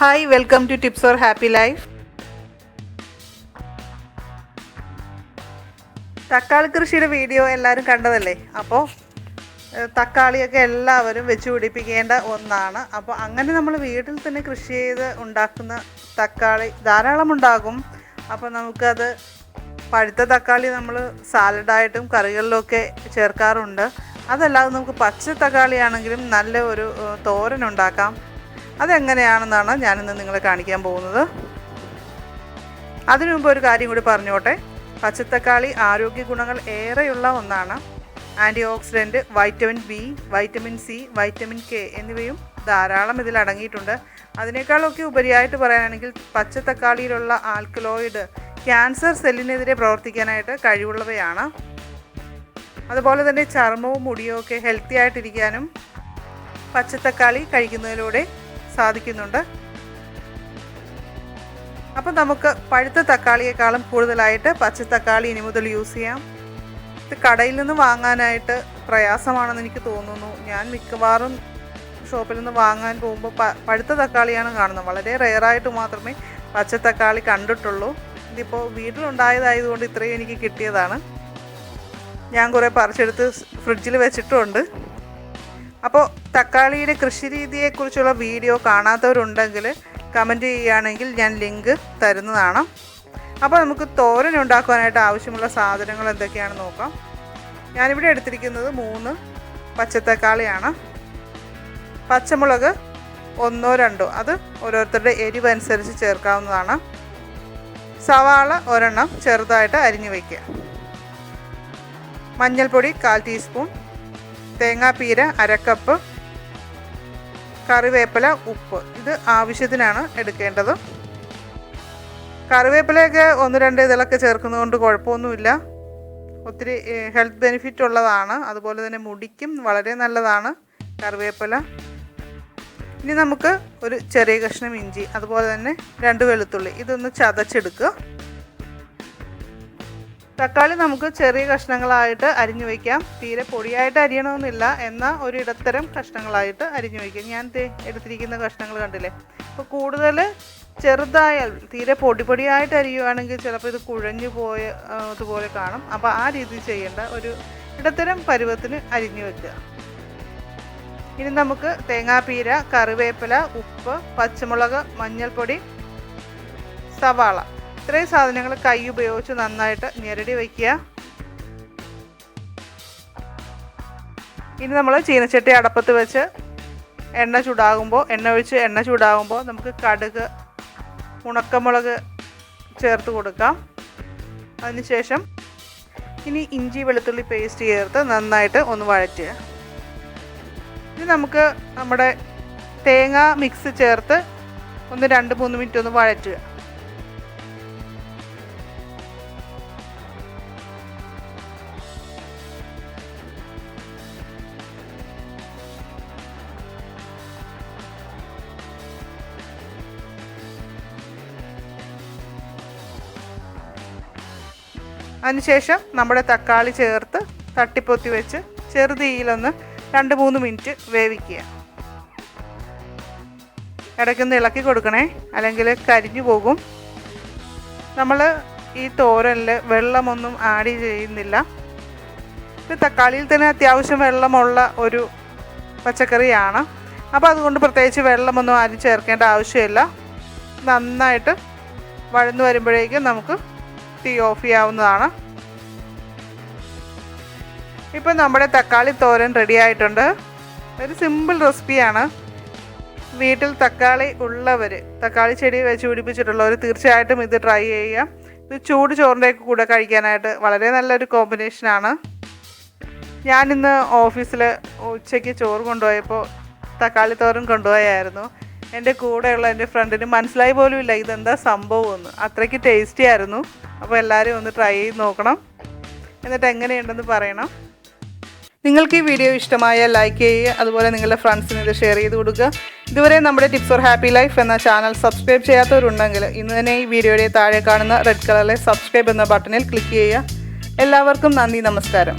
Hi welcome to tips for happy life തക്കാളി കൃഷിയുടെ video എല്ലാവരും കണ്ടതല്ലേ? അപ്പോൾ തക്കാളിയൊക്കെ എല്ലാവരും വെച്ച് പിടിപ്പിക്കേണ്ട ഒന്നാണ്. അപ്പോൾ അങ്ങനെ നമ്മൾ വീട്ടിൽ തന്നെ കൃഷി ചെയ്ത് ഉണ്ടാക്കുന്ന തക്കാളി ധാരാളം ഉണ്ടാകും അപ്പോൾ നമുക്കത് പഴുത്ത തക്കാളി നമ്മൾ സാലഡായിട്ടും കറികളിലൊക്കെ ചേർക്കാറുണ്ട്. അതല്ലാതെ നമുക്ക് പച്ച തക്കാളിയാണെങ്കിലും നല്ല ഒരു തോരൻ ഉണ്ടാക്കാം. അതെങ്ങനെയാണെന്നാണ് ഞാനിന്ന് നിങ്ങളെ കാണിക്കാൻ പോകുന്നത്. അതിനു മുമ്പ് ഒരു കാര്യം കൂടി പറഞ്ഞോട്ടെ. പച്ചത്തക്കാളി ആരോഗ്യ ഗുണങ്ങൾ ഏറെയുള്ള ഒന്നാണ്. Anti oxidant vitamin B vitamin C vitamin K എന്നിവയും ധാരാളം ഇതിൽ അടങ്ങിയിട്ടുണ്ട്. അതിനേക്കാളൊക്കെ ഉപരിയായിട്ട് പറയുകയാണെങ്കിൽ പച്ചത്തക്കാളിയിലുള്ള ആൽക്കലോയിഡ് ക്യാൻസർ സെല്ലിനെതിരെ പ്രവർത്തിക്കാനായിട്ട് കഴിവുള്ളവയാണ്. അതുപോലെ തന്നെ ചർമ്മവും മുടിയും ഒക്കെ ഹെൽത്തി ആയിട്ടിരിക്കാനും പച്ചത്തക്കാളി കഴിക്കുന്നതിലൂടെ സാധിക്കുന്നുണ്ട്. അപ്പം നമുക്ക് പഴുത്ത തക്കാളിയേക്കാളും കൂടുതലായിട്ട് പച്ച തക്കാളി ഇനി മുതൽ യൂസ് ചെയ്യാം. ഇത് കടയിൽ നിന്ന് വാങ്ങാനായിട്ട് പ്രയാസമാണെന്ന് എനിക്ക് തോന്നുന്നു. ഞാൻ മിക്കവാറും ഷോപ്പിൽ നിന്ന് വാങ്ങാൻ പോകുമ്പോൾ പഴുത്ത തക്കാളിയാണ് കാണുന്നത്. വളരെ റെയറായിട്ട് മാത്രമേ പച്ച തക്കാളി കണ്ടിട്ടുള്ളൂ. ഇതിപ്പോൾ വീട്ടിലുണ്ടായതായതുകൊണ്ട് ഇത്രയും എനിക്ക് കിട്ടിയതാണ്. ഞാൻ കുറേ പറിച്ചെടുത്ത് ഫ്രിഡ്ജിൽ വെച്ചിട്ടുമുണ്ട് അപ്പോൾ തക്കാളിയുടെ കൃഷി രീതിയെക്കുറിച്ചുള്ള വീഡിയോ കാണാത്തവരുണ്ടെങ്കിൽ കമന്റ് ചെയ്യുകയാണെങ്കിൽ ഞാൻ ലിങ്ക് തരുന്നതാണ്. അപ്പോൾ നമുക്ക് തോരൻ ഉണ്ടാക്കുവാനായിട്ട് ആവശ്യമുള്ള സാധനങ്ങൾ എന്തൊക്കെയാണെന്ന് നോക്കാം. ഞാനിവിടെ എടുത്തിരിക്കുന്നത് മൂന്ന് പച്ചത്തക്കാളിയാണ്. പച്ചമുളക് ഒന്നോ രണ്ടോ അത് ഓരോരുത്തരുടെ എരിവ് അനുസരിച്ച് ചേർക്കാവുന്നതാണ്. സവാള ഒരെണ്ണം ചെറുതായിട്ട് അരിഞ്ഞു വയ്ക്കുക മഞ്ഞൾപ്പൊടി കാൽ ടീസ്പൂൺ തേങ്ങാപ്പീര അരക്കപ്പ് കറിവേപ്പില ഉപ്പ്. ഇത് ആവശ്യത്തിനാണ് എടുക്കേണ്ടത്. കറിവേപ്പിലയൊക്കെ ഒന്ന് രണ്ട് ഇതിലൊക്കെ ചേർക്കുന്നതുകൊണ്ട് കുഴപ്പമൊന്നുമില്ല. ഒത്തിരി ഹെൽത്ത് ബെനിഫിറ്റ് ഉള്ളതാണ്. അതുപോലെ തന്നെ മുടിക്കും വളരെ നല്ലതാണ് കറിവേപ്പില. ഇനി നമുക്ക് ഒരു ചെറിയ കഷ്ണം ഇഞ്ചി അതുപോലെ തന്നെ രണ്ട് വെളുത്തുള്ളി. ഇതൊന്ന് ചതച്ചെടുക്കുക. തക്കാളി നമുക്ക് ചെറിയ കഷ്ണങ്ങളായിട്ട് അരിഞ്ഞു വയ്ക്കാം തീരെ പൊടിയായിട്ട് അരിയണമെന്നില്ല. എന്നാൽ ഒരു ഇടത്തരം കഷ്ണങ്ങളായിട്ട് അരിഞ്ഞു വയ്ക്കാം ഞാൻ എടുത്തിരിക്കുന്ന കഷ്ണങ്ങൾ കണ്ടില്ലേ? അപ്പോൾ കൂടുതൽ ചെറുതായാൽ തീരെ പൊടി പൊടിയായിട്ട് അരിയുവാണെങ്കിൽ ചിലപ്പോൾ ഇത് കുഴഞ്ഞു പോയ അതുപോലെ കാണും. അപ്പോൾ ആ രീതി ചെയ്യേണ്ട ഒരു ഇടത്തരം പരുവത്തിന് അരിഞ്ഞു വെക്കുക. ഇനി നമുക്ക് തേങ്ങാപ്പീര കറിവേപ്പില ഉപ്പ് പച്ചമുളക് മഞ്ഞൾപ്പൊടി സവാള ഇത്രയും സാധനങ്ങൾ കൈ ഉപയോഗിച്ച് നന്നായിട്ട് ഞെരടി വയ്ക്കുക. ഇനി നമ്മൾ ചീനച്ചട്ടി അടപ്പത്ത് വെച്ച് എണ്ണ ചൂടാകുമ്പോൾ എണ്ണ ഒഴിച്ച് എണ്ണ ചൂടാകുമ്പോൾ നമുക്ക് കടുക് ഉണക്കമുളക് ചേർത്ത് കൊടുക്കാം. അതിനുശേഷം ഇനി ഇഞ്ചി വെളുത്തുള്ളി പേസ്റ്റ് ചേർത്ത് നന്നായിട്ട് ഒന്ന് വഴറ്റുക. ഇനി നമുക്ക് നമ്മുടെ തേങ്ങ മിക്സ് ചേർത്ത് ഒന്ന് രണ്ട് മൂന്ന് മിനിറ്റ് ഒന്ന് വഴറ്റുക. അതിനുശേഷം നമ്മുടെ തക്കാളി ചേർത്ത് തട്ടിപ്പൊത്തി വെച്ച് ചെറുതീയിലൊന്ന് രണ്ട് മൂന്ന് മിനിറ്റ് വേവിക്കുക. ഇടയ്ക്കൊന്ന് ഇളക്കി കൊടുക്കണേ. അല്ലെങ്കിൽ കരിഞ്ഞു പോകും. നമ്മൾ ഈ തോരനിൽ വെള്ളമൊന്നും ആഡ് ചെയ്യുന്നില്ല. ഇത് തക്കാളിയിൽ തന്നെ അത്യാവശ്യം വെള്ളമുള്ള ഒരു പച്ചക്കറിയാണ്. അപ്പോൾ അതുകൊണ്ട് പ്രത്യേകിച്ച് വെള്ളമൊന്നും ആരും ചേർക്കേണ്ട ആവശ്യമില്ല. നന്നായിട്ട് വഴന്നു വരുമ്പോഴേക്കും നമുക്ക് തീ ഓഫ് ചെയ്യാവുന്നതാണ്. ഇപ്പം നമ്മുടെ തക്കാളി തോരൻ റെഡി ആയിട്ടുണ്ട്. ഒരു സിമ്പിൾ റെസിപ്പിയാണ് വീട്ടിൽ തക്കാളി ഉള്ളവർ തക്കാളി ചെടി വെച്ച് പിടിപ്പിച്ചിട്ടുള്ളവർ തീർച്ചയായിട്ടും ഇത് ട്രൈ ചെയ്യുക ഇത് ചൂട് ചോറിന്റെ കൂടെ കഴിക്കാനായിട്ട് വളരെ നല്ലൊരു കോമ്പിനേഷനാണ് ഞാനിന്ന് ഓഫീസിൽ ഉച്ചയ്ക്ക് ചോറ് കൊണ്ടുപോയപ്പോൾ തക്കാളി തോരൻ കൊണ്ടുപോയായിരുന്നു. എന്റെ കൂടെയുള്ള എന്റെ ഫ്രണ്ടിന് മനസ്സിലായി പോലും ഇല്ല ഇതെന്താ സംഭവം എന്ന് അത്രയ്ക്ക് ടേസ്റ്റി ആയിരുന്നു. അപ്പോൾ എല്ലാവരും ഒന്ന് ട്രൈ ചെയ്ത് നോക്കണം. എന്നിട്ട് എങ്ങനെയുണ്ടെന്ന് പറയണം. നിങ്ങൾക്ക് ഈ വീഡിയോ ഇഷ്ടമായ ലൈക്ക് ചെയ്യുക. അതുപോലെ നിങ്ങളുടെ ഫ്രണ്ട്സിന് ഇത് ഷെയർ ചെയ്ത് കൊടുക്കുക. ഇതുവരെ നമ്മുടെ ടിപ്സ് ഫോർ ഹാപ്പി ലൈഫ് എന്ന ചാനൽ സബ്സ്ക്രൈബ് ചെയ്യാത്തവരുണ്ടെങ്കിൽ ഇന്ന് തന്നെ ഈ വീഡിയോയുടെ താഴെ കാണുന്ന റെഡ് കളറിലെ സബ്സ്ക്രൈബ് എന്ന ബട്ടണിൽ ക്ലിക്ക് ചെയ്യുക. എല്ലാവർക്കും നന്ദി നമസ്കാരം.